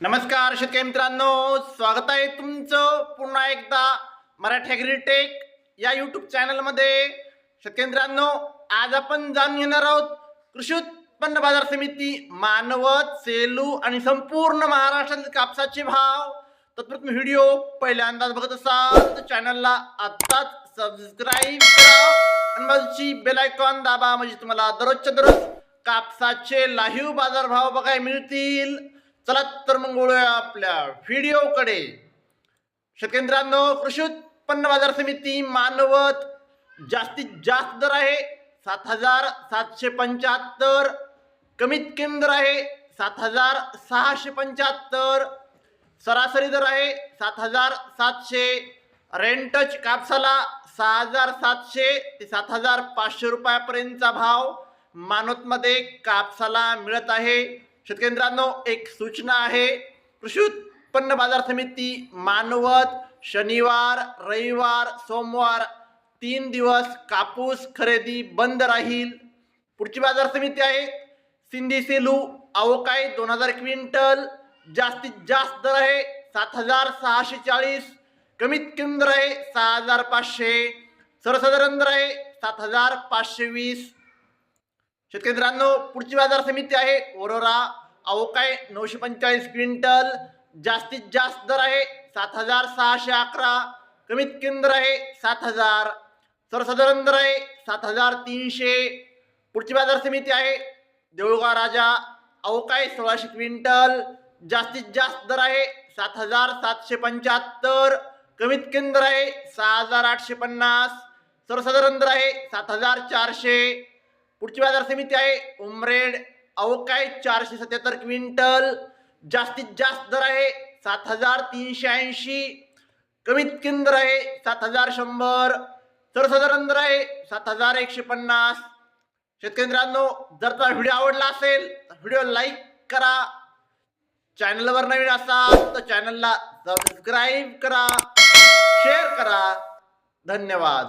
नमस्कार शेतकरी मित्रांनो स्वागत आहे तुमचं पुन्हा एकदा मराठी ॲग्रीटेक या यूट्यूब चॅनलमध्ये शेतकरी मित्रांनो आज आपण जाणून घेणार आहोत कृषी उत्पन्न बाजार समिती मानवत सेलू आणि संपूर्ण महाराष्ट्रातील कापसाचे भाव. तत्प्रथम व्हिडिओ पहिल्यांदाच बघत असाल तर चॅनलला आत्ताच सबस्क्राईब करा. आणि बाजूची बेल आयकॉन दाबा म्हणजे तुम्हाला दररोजच्या दररोज कापसाचे लाईव्ह बाजारभाव बघायला मिळतील. चला तर मग वळूया आपल्या व्हिडिओकडे. शेतकरी कृषी उत्पन्न बाजार समिती मानवत जास्तीत जास्त दर आहे. सात हजार सातशे पंच्याहत्तर. कमीत कमी दर आहे सात हजार सहाशे पंच्याहत्तर. सरासरी दर आहे सात हजार सातशे. रेंटच कापसाला सहा हजार सातशे ते सात हजार पाचशे रुपयापर्यंतचा भाव मानवतमध्ये कापसाला मिळत आहे. शेतकरी मित्रांनो एक सूचना आहे. कृषी उत्पन्न बाजार समिती मानवत शनिवार रविवार सोमवार तीन दिवस कापूस खरेदी बंद राहील. पुढची बाजार समिती आहे. सिंधी सेलू अवकाळी दोन हजार क्विंटल जास्तीत जास्त दर आहे सात हजार सहाशे चाळीस कमीत कमी दर आहे सहा हजार पाचशे सर्वसाधारण दर आहे सात हजार पाचशे वीस. शेतकरी मित्रांनो पुढची बाजार समिती आहे ओरोरा अवकाय नऊशे पंचेचाळीस क्विंटल जास्तीत जास्त दर आहे सात हजार सहाशे अकरा. कमीत कमी दर आहे सात हजार. सर्वसाधारण दर आहे सात हजार तीनशे. पुढची बाजार समिती आहे देऊळगाव राजा. अवकाय सोळाशे क्विंटल जास्तीत जास्त दर आहे सात हजार सातशे पंच्याहत्तर. कमीत कमी दर आहे सहा हजार आठशे पन्नास. सर्वसाधारण दर आहे सात हजार चारशे. पुढची बाजार समिती आहे उमरेड. अहो काय चारशे सत्याहत्तर क्विंटल? जास्तीत जास्त दर आहे सात हजार तीनशे ऐंशी. कमीत कमी दर आहे सात हजार शंभर. सर्वसाधारण दर आहे सात हजार एकशे पन्नास. शेतकरी मित्रांनो जर तुला व्हिडिओ आवडला असेल तर व्हिडिओ लाईक करा. चॅनलवर नवीन असाल तर चॅनलला सबस्क्राईब करा. शेअर करा. धन्यवाद.